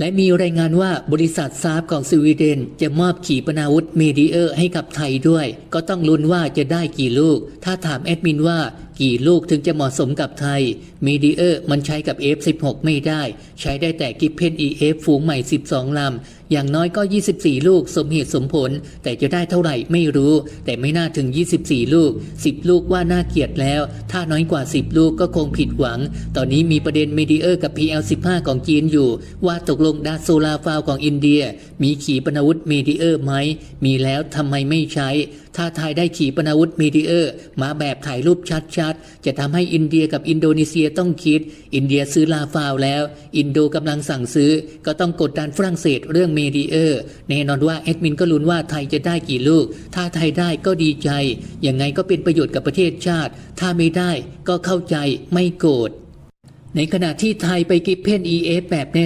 และมีรายงานว่าบริษัทซาบของสวีเดน จะมอบขีปนาวุธเมดิเออร์ให้กับไทยด้วย ก็ต้องลุ้นว่าจะได้กี่ลูก ถ้าถามแอดมินว่ากี่ลูกถึงจะเหมาะสมกับไทยเมดิเออร์มันใช้กับ F16 ไม่ได้ ใช้ได้แต่กิฟเพน EF ฝูงใหม่ 12 ลำ อย่างน้อยก็ 24 ลูกสมเหตุสมผล แต่จะได้เท่าไหร่ไม่รู้ แต่ไม่น่าถึง 24 ลูก 10 ลูกว่าน่าเกลียดแล้ว ถ้าน้อยกว่า 10 ลูกก็คงผิดหวัง ตอนนี้มีประเด็นเมดิเออร์กับ PL15 ของจีนอยู่ ว่าตกลงดาโซลาฟาวของอินเดีย มีขีปนาวุธเมดิเออร์ไหม มีแล้วทำไมไม่ใช้ ถ้าไทยได้ขีปนาวุธเมดิเออร์มาแบบถ่ายรูปชัดๆ จะทำให้อินเดียกับอินโดนีเซียต้องคิด อินเดียซื้อลาฟาวแล้ว อินโดกำลังสั่งซื้อ ก็ต้องกดดันฝรั่งเศสเรื่องเมดิเออร์แน่นอนว่าแอดมินก็ลุ้นว่าไทยจะได้กี่ลูก ถ้าไทยได้ก็ดีใจ ยังไงก็เป็นประโยชน์กับประเทศชาติ ถ้าไม่ได้ก็เข้าใจไม่โกรธในขณะที่ไทยไปกิฟเพน EF แบบแน่